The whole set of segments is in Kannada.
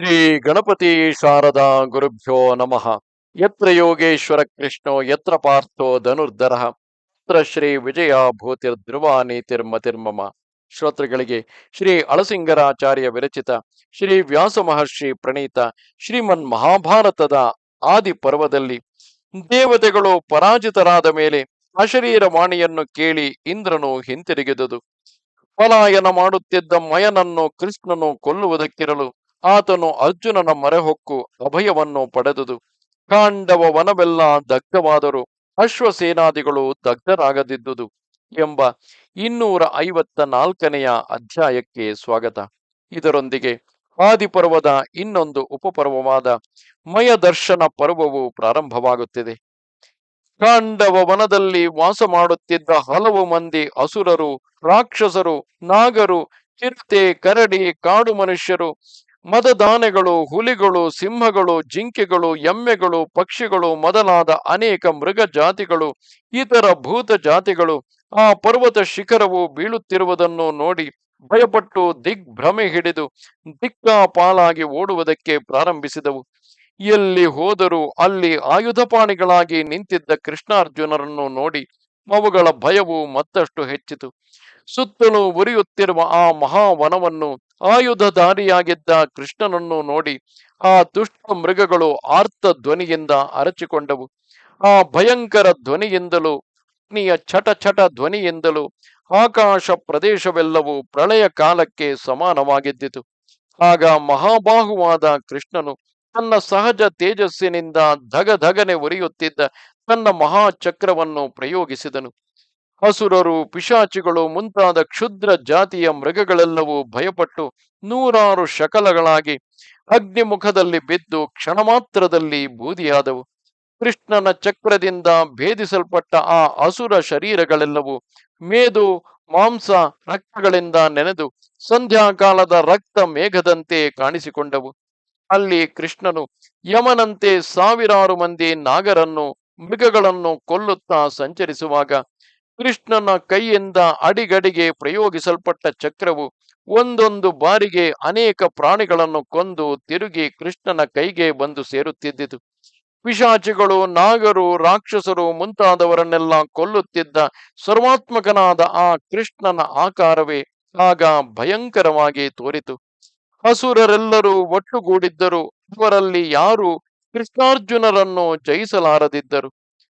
ಶ್ರೀ ಗಣಪತಿ ಶಾರದಾ ಗುರುಭ್ಯೋ ನಮಃ. ಯತ್ರ ಯೋಗೇಶ್ವರ ಕೃಷ್ಣೋ, ಯತ್ರ ಪಾರ್ಥೋ ಧನುರ್ಧರ, ಯತ್ರ ಶ್ರೀ ವಿಜಯ ತಿರ್ಮ ತಿರ್ಮಮ ಶ್ರೋತೃಗಳಿಗೆ ಶ್ರೀ ಅಳಸಿಂಗರಾಚಾರ್ಯ ವಿರಚಿತ ಶ್ರೀ ವ್ಯಾಸ ಮಹರ್ಷಿ ಪ್ರಣೀತ ಶ್ರೀಮನ್ ಮಹಾಭಾರತದ ಆದಿ ಪರ್ವದಲ್ಲಿ ದೇವತೆಗಳು ಪರಾಜಿತರಾದ ಮೇಲೆ ಅಶರೀರ ವಾಣಿಯನ್ನು ಕೇಳಿ ಇಂದ್ರನು ಹಿಂತಿರುಗಿದುದು. ಪಲಾಯನ ಮಾಡುತ್ತಿದ್ದ ಮಯನನ್ನು ಕೃಷ್ಣನು ಕೊಲ್ಲುವುದಕ್ಕಿರಲು ಆತನು ಅರ್ಜುನನ ಮರೆಹೊಕ್ಕು ಅಭಯವನ್ನು ಪಡೆದುದು. ಕಾಂಡವ ವನವೆಲ್ಲ ದಗ್ಧವಾದರು. ಅಶ್ವಸೇನಾದಿಗಳು ದಗ್ಧರಾಗದಿದ್ದುದು ಎಂಬ ಇನ್ನೂರ ಐವತ್ತ ನಾಲ್ಕನೆಯ ಅಧ್ಯಾಯಕ್ಕೆ ಸ್ವಾಗತ. ಇದರೊಂದಿಗೆ ಆದಿಪರ್ವದ ಇನ್ನೊಂದು ಉಪಪರ್ವವಾದ ಮಯದರ್ಶನ ಪರ್ವವು ಪ್ರಾರಂಭವಾಗುತ್ತಿದೆ. ಕಾಂಡವ ವನದಲ್ಲಿ ವಾಸ ಮಾಡುತ್ತಿದ್ದ ಹಲವು ಮಂದಿ ಅಸುರರು, ರಾಕ್ಷಸರು, ನಾಗರು, ಚಿರತೆ, ಕರಡಿ, ಕಾಡು ಮನುಷ್ಯರು ಮದದಾನೆಗಳು, ಹುಲಿಗಳು, ಸಿಂಹಗಳು, ಜಿಂಕೆಗಳು, ಎಮ್ಮೆಗಳು, ಪಕ್ಷಿಗಳು ಮೊದಲಾದ ಅನೇಕ ಮೃಗ ಜಾತಿಗಳು, ಇತರ ಭೂತ ಜಾತಿಗಳು ಆ ಪರ್ವತ ಶಿಖರವು ಬೀಳುತ್ತಿರುವುದನ್ನು ನೋಡಿ ಭಯಪಟ್ಟು ದಿಗ್ಭ್ರಮೆ ಹಿಡಿದು ದಿಕ್ಕಾಪಾಲಾಗಿ ಓಡುವುದಕ್ಕೆ ಪ್ರಾರಂಭಿಸಿದವು. ಎಲ್ಲಿ ಹೋದರೂ ಅಲ್ಲಿ ಆಯುಧಪಾಣಿಗಳಾಗಿ ನಿಂತಿದ್ದ ಕೃಷ್ಣಾರ್ಜುನರನ್ನು ನೋಡಿ ಅವುಗಳ ಭಯವು ಮತ್ತಷ್ಟು ಹೆಚ್ಚಿತು. ಸುತ್ತಲೂ ಉರಿಯುತ್ತಿರುವ ಆ ಮಹಾವನವನ್ನು ಆಯುಧಧಾರಿಯಾಗಿದ್ದ ಕೃಷ್ಣನನ್ನು ನೋಡಿ ಆ ದುಷ್ಟ ಮೃಗಗಳು ಆರ್ತ ಧ್ವನಿಯಿಂದ ಅರಚಿಕೊಂಡವು. ಆ ಭಯಂಕರ ಧ್ವನಿಯಿಂದಲೂ ಅಗ್ನಿಯ ಛಟ ಛಟ ಧ್ವನಿಯಿಂದಲೂ ಆಕಾಶ ಪ್ರದೇಶವೆಲ್ಲವೂ ಪ್ರಳಯ ಕಾಲಕ್ಕೆ ಸಮಾನವಾಗಿದ್ದಿತು. ಆಗ ಮಹಾಬಾಹುವಾದ ಕೃಷ್ಣನು ತನ್ನ ಸಹಜ ತೇಜಸ್ಸಿನಿಂದ ಧಗಧಗನೆ ಉರಿಯುತ್ತಿದ್ದ ತನ್ನ ಮಹಾಚಕ್ರವನ್ನು ಪ್ರಯೋಗಿಸಿದನು. ಹಸುರರು ಪಿಶಾಚಿಗಳು ಮುಂತಾದ ಕ್ಷುದ್ರ ಜಾತಿಯ ಮೃಗಗಳೆಲ್ಲವೂ ಭಯಪಟ್ಟು ನೂರಾರು ಶಕಲಗಳಾಗಿ ಅಗ್ನಿಮುಖದಲ್ಲಿ ಬಿದ್ದು ಕ್ಷಣ ಮಾತ್ರದಲ್ಲಿ ಬೂದಿಯಾದವು. ಕೃಷ್ಣನ ಚಕ್ರದಿಂದ ಭೇದಿಸಲ್ಪಟ್ಟ ಆ ಅಸುರ ಶರೀರಗಳೆಲ್ಲವೂ ಮೇದು ಮಾಂಸ ರಕ್ತಗಳಿಂದ ನೆನೆದು ಸಂಧ್ಯಾಕಾಲದ ರಕ್ತ ಮೇಘದಂತೆ ಕಾಣಿಸಿಕೊಂಡವು. ಅಲ್ಲಿ ಕೃಷ್ಣನು ಯಮನಂತೆ ಸಾವಿರಾರು ಮಂದಿ ನಾಗರನ್ನು, ಮೃಗಗಳನ್ನು ಕೊಲ್ಲುತ್ತಾ ಸಂಚರಿಸುವಾಗ ಕೃಷ್ಣನ ಕೈಯಿಂದ ಅಡಿಗಡಿಗೆ ಪ್ರಯೋಗಿಸಲ್ಪಟ್ಟ ಚಕ್ರವು ಒಂದೊಂದು ಬಾರಿಗೆ ಅನೇಕ ಪ್ರಾಣಿಗಳನ್ನು ಕೊಂದು ತಿರುಗಿ ಕೃಷ್ಣನ ಕೈಗೆ ಬಂದು ಸೇರುತ್ತಿದ್ದಿತು. ಪಿಶಾಚಿಗಳು, ನಾಗರು, ರಾಕ್ಷಸರು ಮುಂತಾದವರನ್ನೆಲ್ಲ ಕೊಲ್ಲುತ್ತಿದ್ದ ಸರ್ವಾತ್ಮಕನಾದ ಆ ಕೃಷ್ಣನ ಆಕಾರವೇ ಆಗ ಭಯಂಕರವಾಗಿ ತೋರಿತು. ಹಸುರರೆಲ್ಲರೂ ಒಟ್ಟುಗೂಡಿದ್ದರು. ಇವರಲ್ಲಿ ಯಾರು ಕೃಷ್ಣಾರ್ಜುನರನ್ನು ಜಯಿಸಲಾರದಿದ್ದರು.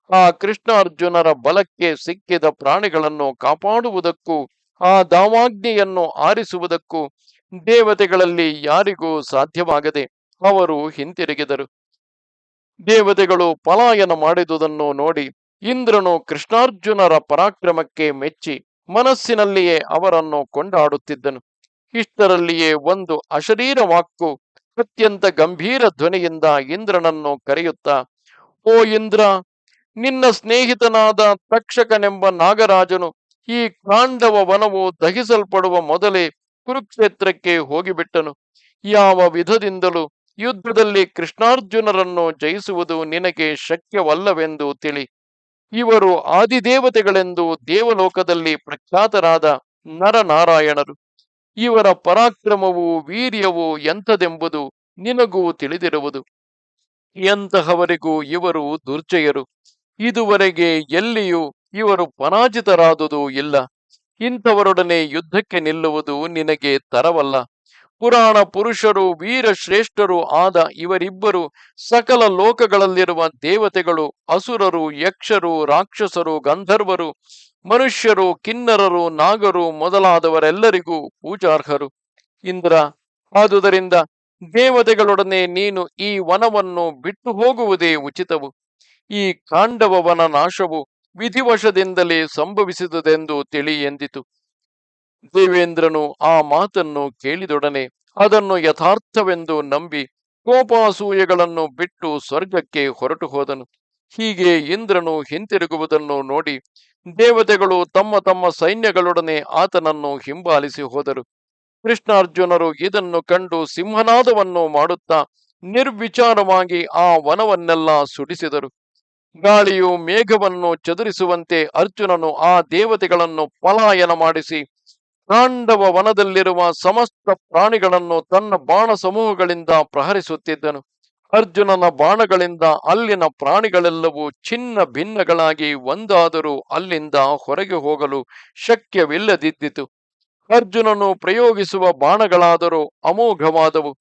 ಆ ಕೃಷ್ಣಾರ್ಜುನರ ಬಲಕ್ಕೆ ಸಿಕ್ಕಿದ ಪ್ರಾಣಿಗಳನ್ನು ಕಾಪಾಡುವುದಕ್ಕೂ, ಆ ದಾವಾಗ್ನಿಯನ್ನು ಆರಿಸುವುದಕ್ಕೂ ದೇವತೆಗಳಲ್ಲಿ ಯಾರಿಗೂ ಸಾಧ್ಯವಾಗದೆ ಅವರು ಹಿಂತಿರುಗಿದರು. ದೇವತೆಗಳು ಪಲಾಯನ ಮಾಡಿದುದನ್ನು ನೋಡಿ ಇಂದ್ರನು ಕೃಷ್ಣಾರ್ಜುನರ ಪರಾಕ್ರಮಕ್ಕೆ ಮೆಚ್ಚಿ ಮನಸ್ಸಿನಲ್ಲಿಯೇ ಅವರನ್ನು ಕೊಂಡಾಡುತ್ತಿದ್ದನು. ಇಷ್ಟರಲ್ಲಿಯೇ ಒಂದು ಅಶರೀರ ವಾಕ್ಕು ಅತ್ಯಂತ ಗಂಭೀರ ಧ್ವನಿಯಿಂದ ಇಂದ್ರನನ್ನು ಕರೆಯುತ್ತಾ, ಓ ಇಂದ್ರ ನಿನ್ನ ಸ್ನೇಹಿತನಾದ ತಕ್ಷಕನೆಂಬ ನಾಗರಾಜನು ಈ ಕಾಂಡವ ವನವು ದಹಿಸಲ್ಪಡುವ ಮೊದಲೇ ಕುರುಕ್ಷೇತ್ರಕ್ಕೆ ಹೋಗಿಬಿಟ್ಟನು. ಯಾವ ವಿಧದಿಂದಲೂ ಯುದ್ಧದಲ್ಲಿ ಕೃಷ್ಣಾರ್ಜುನರನ್ನು ಜಯಿಸುವುದು ನಿನಗೆ ಶಕ್ಯವಲ್ಲವೆಂದು ತಿಳಿ. ಇವರು ಆದಿದೇವತೆಗಳೆಂದು ದೇವಲೋಕದಲ್ಲಿ ಪ್ರಖ್ಯಾತರಾದ ನರನಾರಾಯಣರು. ಇವರ ಪರಾಕ್ರಮವು ವೀರ್ಯವು ಎಂಥದೆಂಬುದು ನಿನಗೂ ತಿಳಿದಿರುವುದು. ಎಂತಹವರಿಗೂ ಇವರು ದುರ್ಜಯರು. ಇದುವರೆಗೆ ಎಲ್ಲಿಯೂ ಇವರು ಪರಾಜಿತರಾದುದು ಇಲ್ಲ. ಇಂಥವರೊಡನೆ ಯುದ್ಧಕ್ಕೆ ನಿಲ್ಲುವುದು ನಿನಗೆ ತರವಲ್ಲ. ಪುರಾಣ ಪುರುಷರು, ವೀರ ಶ್ರೇಷ್ಠರು ಆದ ಇವರಿಬ್ಬರು ಸಕಲ ಲೋಕಗಳಲ್ಲಿರುವ ದೇವತೆಗಳು, ಅಸುರರು, ಯಕ್ಷರು, ರಾಕ್ಷಸರು, ಗಂಧರ್ವರು, ಮನುಷ್ಯರು, ಕಿನ್ನರರು, ನಾಗರು ಮೊದಲಾದವರೆಲ್ಲರಿಗೂ ಪೂಜಾರ್ಹರು. ಇಂದ್ರ, ಆದುದರಿಂದ ದೇವತೆಗಳೊಡನೆ ನೀನು ಈ ವನವನ್ನು ಬಿಟ್ಟು ಹೋಗುವುದೇ ಉಚಿತವು. ಈ ಕಾಂಡವವನ ನಾಶವು ವಿಧಿವಶದಿಂದಲೇ ಸಂಭವಿಸಿದುದೆಂದು ತಿಳಿ ಎಂದಿತು. ದೇವೇಂದ್ರನು ಆ ಮಾತನ್ನು ಕೇಳಿದೊಡನೆ ಅದನ್ನು ಯಥಾರ್ಥವೆಂದು ನಂಬಿ ಕೋಪಾಸೂಯೆಗಳನ್ನು ಬಿಟ್ಟು ಸ್ವರ್ಗಕ್ಕೆ ಹೊರಟು ಹೋದನು. ಹೀಗೆ ಇಂದ್ರನು ಹಿಂತಿರುಗುವುದನ್ನು ನೋಡಿ ದೇವತೆಗಳು ತಮ್ಮ ತಮ್ಮ ಸೈನ್ಯಗಳೊಡನೆ ಆತನನ್ನು ಹಿಂಬಾಲಿಸಿ ಹೋದರು. ಕೃಷ್ಣಾರ್ಜುನರು ಇದನ್ನು ಕಂಡು ಸಿಂಹನಾದವನ್ನು ಮಾಡುತ್ತಾ ನಿರ್ವಿಚಾರವಾಗಿ ಆ ವನವನ್ನೆಲ್ಲ ಸುಡಿಸಿದರು. ಗಾಳಿಯು ಮೇಘವನ್ನು ಚದುರಿಸುವಂತೆ ಅರ್ಜುನನು ಆ ದೇವತೆಗಳನ್ನು ಪಲಾಯನ ಮಾಡಿಸಿ ಪಾಂಡವ ವನದಲ್ಲಿರುವ ಸಮಸ್ತ ಪ್ರಾಣಿಗಳನ್ನು ತನ್ನ ಬಾಣ ಸಮೂಹಗಳಿಂದ ಪ್ರಹರಿಸುತ್ತಿದ್ದನು. ಅರ್ಜುನನ ಬಾಣಗಳಿಂದ ಅಲ್ಲಿನ ಪ್ರಾಣಿಗಳೆಲ್ಲವೂ ಚಿನ್ನ ಭಿನ್ನಗಳಾಗಿ ಒಂದಾದರೂ ಅಲ್ಲಿಂದ ಹೊರಗೆ ಹೋಗಲು ಶಕ್ಯವಿಲ್ಲದಿದ್ದಿತು. ಅರ್ಜುನನು ಪ್ರಯೋಗಿಸುವ ಬಾಣಗಳಾದರೂ ಅಮೋಘವಾದವು.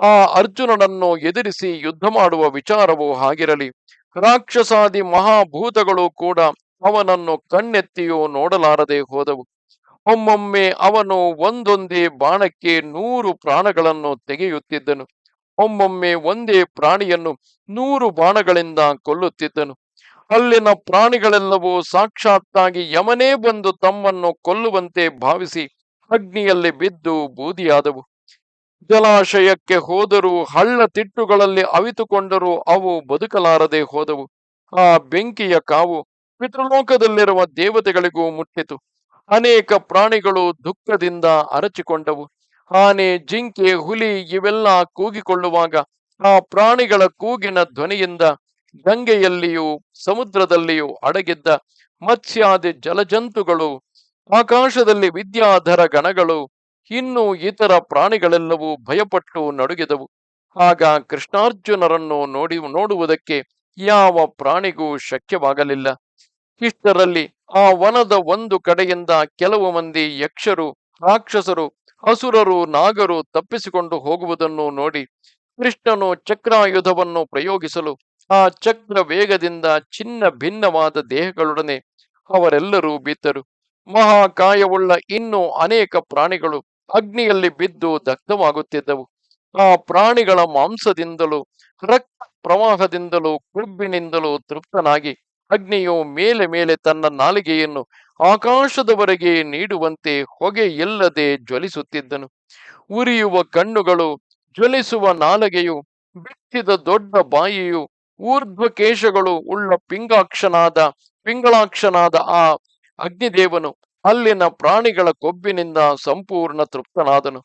ಆ ಅರ್ಜುನನನ್ನು ಎದುರಿಸಿ ಯುದ್ಧ ಮಾಡುವ ವಿಚಾರವೂ ಹಾಗಿರಲಿ ರಾಕ್ಷಸಾದಿ ಮಹಾಭೂತಗಳು ಕೂಡ ಅವನನ್ನು ಕಣ್ಣೆತ್ತಿಯೂ ನೋಡಲಾರದೆ ಹೋದವು. ಒಮ್ಮೊಮ್ಮೆ ಅವನು ಒಂದೊಂದೇ ಬಾಣಕ್ಕೆ ನೂರು ಪ್ರಾಣಗಳನ್ನು ತೆಗೆಯುತ್ತಿದ್ದನು. ಒಮ್ಮೊಮ್ಮೆ ಒಂದೇ ಪ್ರಾಣಿಯನ್ನು ನೂರು ಬಾಣಗಳಿಂದ ಕೊಲ್ಲುತ್ತಿದ್ದನು. ಅಲ್ಲಿನ ಪ್ರಾಣಿಗಳೆಲ್ಲವೂ ಸಾಕ್ಷಾತ್ತಾಗಿ ಯಮನೇ ಬಂದು ತಮ್ಮನ್ನು ಕೊಲ್ಲುವಂತೆ ಭಾವಿಸಿ ಅಗ್ನಿಯಲ್ಲಿ ಬಿದ್ದು ಬೂದಿಯಾದವು. ಜಲಾಶಯಕ್ಕೆ ಹೋದರೂ, ಹಳ್ಳ ತಿಟ್ಟುಗಳಲ್ಲಿ ಅವಿತುಕೊಂಡರೂ ಅವು ಬದುಕಲಾರದೆ ಹೋದವು. ಆ ಬೆಂಕಿಯ ಕಾವು ಪಿತೃಲೋಕದಲ್ಲಿರುವ ದೇವತೆಗಳಿಗೂ ಮುಟ್ಟಿತು. ಅನೇಕ ಪ್ರಾಣಿಗಳು ದುಃಖದಿಂದ ಅರಚಿಕೊಂಡವು. ಆನೆ, ಜಿಂಕೆ, ಹುಲಿ ಇವೆಲ್ಲ ಕೂಗಿಕೊಳ್ಳುವಾಗ ಆ ಪ್ರಾಣಿಗಳ ಕೂಗಿನ ಧ್ವನಿಯಿಂದ ಗಂಗೆಯಲ್ಲಿಯೂ ಸಮುದ್ರದಲ್ಲಿಯೂ ಅಡಗಿದ್ದ ಮತ್ಸ್ಯಾದಿ ಜಲಜಂತುಗಳು, ಆಕಾಶದಲ್ಲಿ ವಿದ್ಯಾಧರ ಗಣಗಳು ಇನ್ನು ಇತರ ಪ್ರಾಣಿಗಳೆಲ್ಲವೂ ಭಯಪಟ್ಟು ನಡುಗಿದವು. ಆಗ ಕೃಷ್ಣಾರ್ಜುನರನ್ನು ನೋಡಿ, ನೋಡುವುದಕ್ಕೆ ಯಾವ ಪ್ರಾಣಿಗೂ ಶಕ್ಯವಾಗಲಿಲ್ಲ. ಇಷ್ಟರಲ್ಲಿ ಆ ವನದ ಒಂದು ಕಡೆಯಿಂದ ಕೆಲವು ಮಂದಿ ಯಕ್ಷರು, ರಾಕ್ಷಸರು, ಅಸುರರು, ನಾಗರು ತಪ್ಪಿಸಿಕೊಂಡು ಹೋಗುವುದನ್ನು ನೋಡಿ ಕೃಷ್ಣನು ಚಕ್ರಾಯುಧವನ್ನು ಪ್ರಯೋಗಿಸಲು ಆ ಚಕ್ರ ವೇಗದಿಂದ ಚಿನ್ನ ಭಿನ್ನವಾದ ದೇಹಗಳೊಡನೆ ಅವರೆಲ್ಲರೂ ಬಿದ್ದರು. ಮಹಾಕಾಯವುಳ್ಳ ಇನ್ನೂ ಅನೇಕ ಪ್ರಾಣಿಗಳು ಅಗ್ನಿಯಲ್ಲಿ ಬಿದ್ದು ದಗ್ಧವಾಗುತ್ತಿದ್ದವು. ಆ ಪ್ರಾಣಿಗಳ ಮಾಂಸದಿಂದಲೂ, ರಕ್ತ ಪ್ರವಾಹದಿಂದಲೂ, ಕೊಬ್ಬಿನಿಂದಲೂ ತೃಪ್ತನಾಗಿ ಅಗ್ನಿಯು ಮೇಲೆ ಮೇಲೆ ತನ್ನ ನಾಲಿಗೆಯನ್ನು ಆಕಾಶದವರೆಗೆ ನೀಡುವಂತೆ ಹೊಗೆ ಇಲ್ಲದೆ ಜ್ವಲಿಸುತ್ತಿದ್ದನು. ಉರಿಯುವ ಕಣ್ಣುಗಳು, ಜ್ವಲಿಸುವ ನಾಲಗೆಯು, ಬಿತ್ತಿದ ದೊಡ್ಡ ಬಾಯಿಯು, ಊರ್ಧ್ವಕೇಶಗಳು ಉಳ್ಳ ಪಿಂಗಾಕ್ಷನಾದ, ಪಿಂಗಳಾಕ್ಷನಾದ ಆ ಅಗ್ನಿದೇವನು ಅಲ್ಲಿನ ಪ್ರಾಣಿಗಳ ಕೊಬ್ಬಿನಿಂದ ಸಂಪೂರ್ಣ ತೃಪ್ತನಾದನು.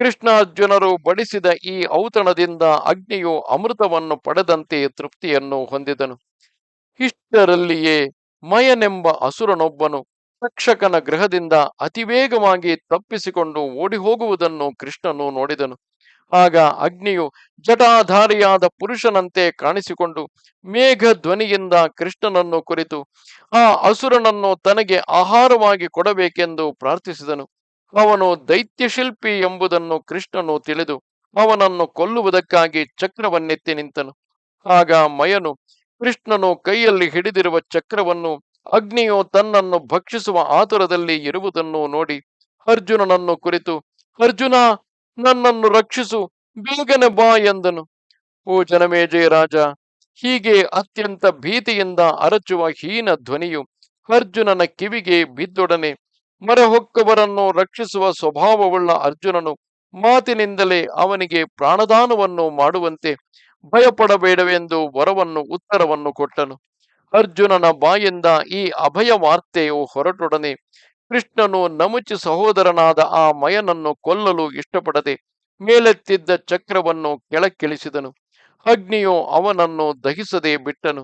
ಕೃಷ್ಣಾರ್ಜುನರು ಬಡಿಸಿದ ಈ ಔತಣದಿಂದ ಅಗ್ನಿಯು ಅಮೃತವನ್ನು ಪಡೆದಂತೆ ತೃಪ್ತಿಯನ್ನು ಹೊಂದಿದನು. ಇಷ್ಟರಲ್ಲಿಯೇ ಮಯನೆಂಬ ಅಸುರನೊಬ್ಬನು ತಕ್ಷಕನ ಗೃಹದಿಂದ ಅತಿವೇಗವಾಗಿ ತಪ್ಪಿಸಿಕೊಂಡು ಓಡಿ ಹೋಗುವುದನ್ನು ಕೃಷ್ಣನು ನೋಡಿದನು. ಆಗ ಅಗ್ನಿಯು ಜಟಾಧಾರಿಯಾದ ಪುರುಷನಂತೆ ಕಾಣಿಸಿಕೊಂಡು ಮೇಘ ಧ್ವನಿಯಿಂದ ಕೃಷ್ಣನನ್ನು ಕುರಿತು ಆ ಅಸುರನನ್ನು ತನಗೆ ಆಹಾರವಾಗಿ ಕೊಡಬೇಕೆಂದು ಪ್ರಾರ್ಥಿಸಿದನು. ಅವನು ದೈತ್ಯಶಿಲ್ಪಿ ಎಂಬುದನ್ನು ಕೃಷ್ಣನು ತಿಳಿದು ಅವನನ್ನು ಕೊಲ್ಲುವುದಕ್ಕಾಗಿ ಚಕ್ರವನ್ನೆತ್ತಿ ನಿಂತನು. ಆಗ ಮಯನು ಕೃಷ್ಣನು ಕೈಯಲ್ಲಿ ಹಿಡಿದಿರುವ ಚಕ್ರವನ್ನು ಅಗ್ನಿಯು ತನ್ನನ್ನು ಭಕ್ಷಿಸುವ ಆತುರದಲ್ಲಿ ಇರುವುದನ್ನು ನೋಡಿ ಅರ್ಜುನನನ್ನು ಕುರಿತು, ಅರ್ಜುನ ನನ್ನನ್ನು ರಕ್ಷಿಸು, ಬೇಗನೆ ಬಾ ಎಂದನು. ಓ ಜನಮೇಜಯ ರಾಜ, ಹೀಗೆ ಅತ್ಯಂತ ಭೀತಿಯಿಂದ ಅರಚುವ ಹೀನ ಧ್ವನಿಯು ಅರ್ಜುನನ ಕಿವಿಗೆ ಬಿದ್ದೊಡನೆ, ಮರಹೊಕ್ಕವರನ್ನು ರಕ್ಷಿಸುವ ಸ್ವಭಾವವುಳ್ಳ ಅರ್ಜುನನು ಮಾತಿನಿಂದಲೇ ಅವನಿಗೆ ಪ್ರಾಣದಾನವನ್ನು ಮಾಡುವಂತೆ ಭಯಪಡಬೇಡವೆಂದು ವರವನ್ನು, ಉತ್ತರವನ್ನು ಕೊಟ್ಟನು. ಅರ್ಜುನನ ಬಾಯಿಂದ ಈ ಅಭಯ ವಾರ್ತೆಯು ಹೊರಟೊಡನೆ ಕೃಷ್ಣನು ನಮುಚಿ ಸಹೋದರನಾದ ಆ ಮಯನನ್ನು ಕೊಲ್ಲಲು ಇಷ್ಟಪಡದೆ ಮೇಲೆತ್ತಿದ್ದ ಚಕ್ರವನ್ನು ಕೆಳಕ್ಕಿಳಿಸಿದನು. ಅಗ್ನಿಯು ಅವನನ್ನು ದಹಿಸದೆ ಬಿಟ್ಟನು.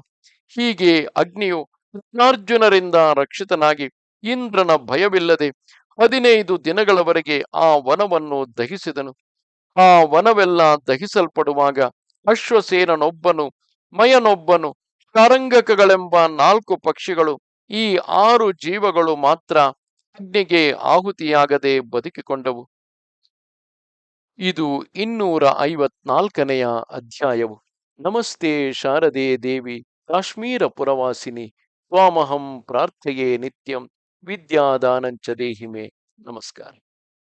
ಹೀಗೆ ಅಗ್ನಿಯು ಕೃಷ್ಣಾರ್ಜುನರಿಂದ ರಕ್ಷಿತನಾಗಿ ಇಂದ್ರನ ಭಯವಿಲ್ಲದೆ ಹದಿನೈದು ದಿನಗಳವರೆಗೆ ಆ ವನವನ್ನು ದಹಿಸಿದನು. ಆ ವನವೆಲ್ಲ ದಹಿಸಲ್ಪಡುವಾಗ ಅಶ್ವಸೇನನೊಬ್ಬನು, ಮಯನೊಬ್ಬನು, ತರಂಗಕಗಳೆಂಬ ನಾಲ್ಕು ಪಕ್ಷಿಗಳು, ಈ ಆರು ಜೀವಗಳು ಮಾತ್ರ ಅಗ್ನಿಗೆ ಆಹುತಿಯಾಗದೆ ಬದುಕಿಕೊಂಡವು. ಇದು ಇನ್ನೂರ ಐವತ್ನಾಲ್ಕನೆಯ ಅಧ್ಯಾಯವು. ನಮಸ್ತೆ ಶಾರದೆ ದೇವಿ, ಕಾಶ್ಮೀರ ಪುರವಾಸಿನಿ, ತ್ವಾಮಹಂ ಪ್ರಾರ್ಥೆಯೇ ನಿತ್ಯಂ, ವಿದ್ಯಾದಾನಂಚ ದೇಹಿಮೆ. ನಮಸ್ಕಾರ.